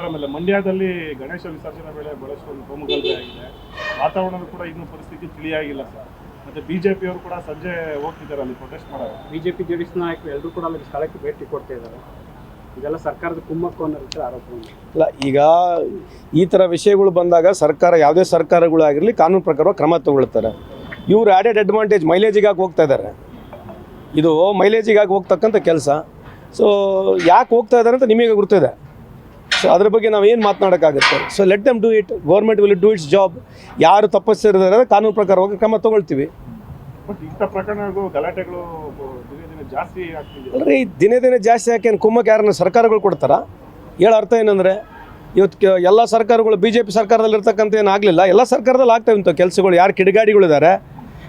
Sir ಆಮೇಲೆ ಮಂಡ್ಯದಲ್ಲಿ ಗಣೇಶ ವಿಸರ್ಜನೆ ವೇಳೆ ಬಹಳಷ್ಟು ಕೋಮುಗಲಭೆ ಆಗಿದೆ. ವಾತಾವರಣದ ಕೂಡ ಇನ್ನೂ ಪರಿಸ್ಥಿತಿ ತಿಳಿಯಾಗಿಲ್ಲ ಸರ್. ಮತ್ತೆ ಬಿಜೆಪಿ ಅವರು ಕೂಡ ಸಂಜೆ ಹೋಗ್ತಿದ್ದಾರೆ ಅಲ್ಲಿ ಪ್ರೊಟೆಸ್ಟ್ ಮಾಡೋರು ಬಿಜೆಪಿ ಜೆ ಡಿ ಎಸ್ ನಾಯಕರು ಎಲ್ಲರೂ ಕೂಡ ಅಲ್ಲಿ ಸ್ಥಳಕ್ಕೆ ಭೇಟಿ ಕೊಡ್ತಾ ಇದ್ದಾರೆ. ಇದೆಲ್ಲ ಸರ್ಕಾರದ ಕುಮ್ಮಕ್ಕು ಅನ್ನೋ ರೀತಿ ಆರೋಪ ಇಲ್ಲ ಈಗ ಈ ಥರ ವಿಷಯಗಳು ಬಂದಾಗ ಸರ್ಕಾರ ಯಾವುದೇ ಸರ್ಕಾರಗಳಾಗಿರಲಿ ಕಾನೂನು ಪ್ರಕಾರ ಕ್ರಮ ತಗೊಳ್ತಾರೆ. ಇವರು ಆ್ಯಡೆಡ್ ಅಡ್ವಾಂಟೇಜ್ ಮೈಲೇಜಿಗಾಗಿ ಹೋಗ್ತಾ ಇದ್ದಾರೆ. ಇದು ಮೈಲೇಜಿಗಾಗಿ ಹೋಗ್ತಕ್ಕಂಥ ಕೆಲಸ. ಸೊ ಯಾಕೆ ಹೋಗ್ತಾ ಇದ್ದಾರೆ ಅಂತ ನಿಮಗೆ ಗೊತ್ತಿದೆ. ಸೊ ಅದ್ರ ಬಗ್ಗೆ ನಾವು ಏನು ಮಾತನಾಡೋಕ್ಕಾಗುತ್ತೆ? So let them do it government will do its job ಯಾರು ತಪ್ಪಿಸಿದ್ದಾರೆ ಕಾನೂನು ಪ್ರಕಾರವಾಗಿ ಕ್ರಮ ತಗೊಳ್ತೀವಿ. ಅಲ್ರಿ ದಿನೇ ದಿನೇ ಜಾಸ್ತಿ ಯಾಕೆ ಕುಮ್ಮಕ್ಕೆ ಯಾರನ್ನ ಸರ್ಕಾರಗಳು ಕೊಡ್ತಾರ? ಹೇಳ ಅರ್ಥ ಏನಂದರೆ ಇವತ್ತು ಎಲ್ಲ ಸರ್ಕಾರಗಳು ಬಿ ಜೆ ಪಿ ಸರ್ಕಾರದಲ್ಲಿ ಇರ್ತಕ್ಕಂಥ ಏನು ಆಗಲಿಲ್ಲ. ಎಲ್ಲ ಸರ್ಕಾರದಲ್ಲಿ ಆಗ್ತಾವೆ ಇಂಥ ಕೆಲಸಗಳು. ಯಾರು ಕಿಡಿಗಾಡಿಗಳಿದ್ದಾರೆ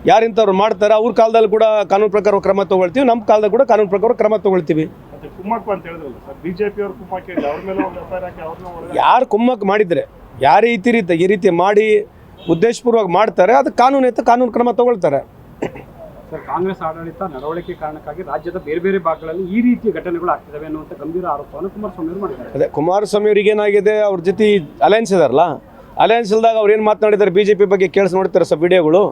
ಯಾರಿಂಥವ್ರು ಮಾಡ್ತಾರೆ ಅವ್ರ ಕಾಲದಲ್ಲಿ ಕೂಡ ಕಾನೂನು ಪ್ರಕಾರ ಕ್ರಮ ತಗೊಳ್ತೀವಿ ನಮ್ಮ ಕಾಲದಲ್ಲಿ ಕೂಡ ಕಾನೂನು ಪ್ರಕಾರ ಕ್ರಮ ತೊಗೊಳ್ತೀವಿ. ಮತ್ತೆ ಕುಮ್ಮಕ್ಕು ಅಂತ ಹೇಳಿದ್ರಲ್ಲ ಸರ್ ಬಿಜೆಪಿ ಅವ್ರ ಕುಮ್ಮಕ್ಕೆ ಅವ್ರ ಮೇಲೆ ಒಂದು ಎಫ್ ಐ ಆರ್ ಹಾಕಿ ಅವ್ರನ್ನ ಯಾರು ಕುಮ್ಮಕ್ಕೆ ಮಾಡಿದ್ರೆ ಯಾರು ಈ ರೀತಿ ಈ ರೀತಿ ಮಾಡಿ ಉದ್ದೇಶಪೂರ್ವಕ ಮಾಡ್ತಾರೆ ಅದು ಕಾನೂನು ಎತ್ತ ಕಾನೂನು ಕ್ರಮ ತಗೊಳ್ತಾರೆ. ಸರ್ ಕಾಂಗ್ರೆಸ್ ಆಡಳಿತ ನಡವಳಿಕೆ ಕಾರಣಕ್ಕಾಗಿ ರಾಜ್ಯದ ಬೇರೆ ಬೇರೆ ಭಾಗಗಳಲ್ಲಿ ಈ ರೀತಿಯ ಘಟನೆಗಳು ಆಗ್ತಿದ್ದಾವೆ ಅನ್ನುವಂಥ ಗಂಭೀರ ಆರೋಪವನ್ನು ಕುಮಾರಸ್ವಾಮಿ ಅವರು ಮಾಡಿದ್ದಾರೆ. ಅದೇ ಕುಮಾರಸ್ವಾಮಿ ಅವ್ರಿಗೆ ಏನಾಗಿದೆ ಅವ್ರ ಜೊತೆ ಅಲೈನ್ಸ್ ಇದಾರಲ್ಲ ಅಲೈನ್ಸ್ ಇಲ್ದಾಗ ಅವ್ರು ಏನು ಮಾತನಾಡಿದ್ದಾರೆ ಬಿ ಜೆ ಪಿ ಬಗ್ಗೆ ಕೇಳಿಸಿ ನೋಡ್ತಾರೆ ಸರ್ ವಿಡಿಯೋಗಳು.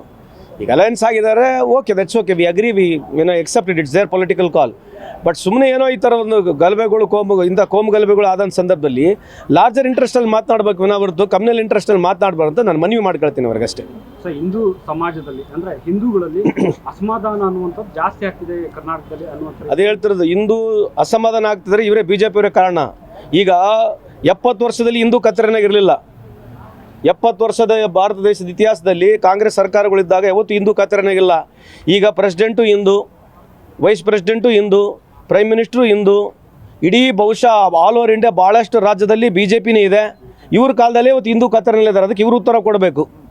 ಈಗ ಅಲಯನ್ಸ್ ಆಗಿದ್ದಾರೆ okay that's okay we agree we ಏನೋ accepted it's there political call but ಸುಮ್ಮನೆ ಏನೋ ಈ ಥರ ಒಂದು ಗಲಭೆಗಳು ಕೋಮು ಇಂಥ ಕೋಮು ಗಲಭೆಗಳು ಆದಂಥ ಸಂದರ್ಭದಲ್ಲಿ ಲಾರ್ಜರ್ ಇಂಟ್ರೆಸ್ಟಲ್ಲಿ ಮಾತನಾಡಬೇಕು ವಿನಾ ಹೊರತು ಕಮ್ಯುನಲ್ ಇಂಟ್ರೆಸ್ಟಲ್ಲಿ ಮಾತನಾಡಬಾರ್ದು ಅಂತ ನಾನು ಮನವಿ ಮಾಡ್ಕೊಳ್ತೀನಿ ಅವ್ರಿಗಷ್ಟೇ ಸೊ ಹಿಂದೂ ಸಮಾಜದಲ್ಲಿ ಅಂದರೆ ಹಿಂದೂಗಳಲ್ಲಿ ಅಸಮಾಧಾನ ಅನ್ನುವಂಥದ್ದು ಜಾಸ್ತಿ ಆಗ್ತಿದೆ ಕರ್ನಾಟಕದಲ್ಲಿ ಅನ್ನುವಂಥ ಅದೇ ಹೇಳ್ತಿರೋದು ಹಿಂದೂ ಅಸಮಾಧಾನ ಆಗ್ತಿದ್ರೆ ಇವರೇ ಬಿ ಜೆ ಪಿಯವರೇ ಕಾರಣ. ಈಗ ಎಪ್ಪತ್ತು ವರ್ಷದಲ್ಲಿ ಹಿಂದೂ ಕತ್ತರನಾಗಿರಲಿಲ್ಲ ಎಪ್ಪತ್ತು ವರ್ಷದ ಭಾರತ ದೇಶದ ಇತಿಹಾಸದಲ್ಲಿ ಕಾಂಗ್ರೆಸ್ ಸರ್ಕಾರಗಳಿದ್ದಾಗ ಯಾವತ್ತೂ ಹಿಂದೂ ಕಾತರನಾಗಿಲ್ಲ. ಈಗ president Hindu, vice president Hindu, prime minister Hindu, ಇಡೀ ಬಹುಶಃ ಆಲ್ ಓವರ್ ಇಂಡಿಯಾ ಭಾಳಷ್ಟು ರಾಜ್ಯದಲ್ಲಿ ಬಿ ಜೆ ಇದೆ. ಇವ್ರ ಕಾಲದಲ್ಲಿ ಇವತ್ತು ಹಿಂದೂ ಕತ್ತರನಲ್ಲಿದ್ದಾರೆ ಅದಕ್ಕೆ ಇವರು ಉತ್ತರ ಕೊಡಬೇಕು.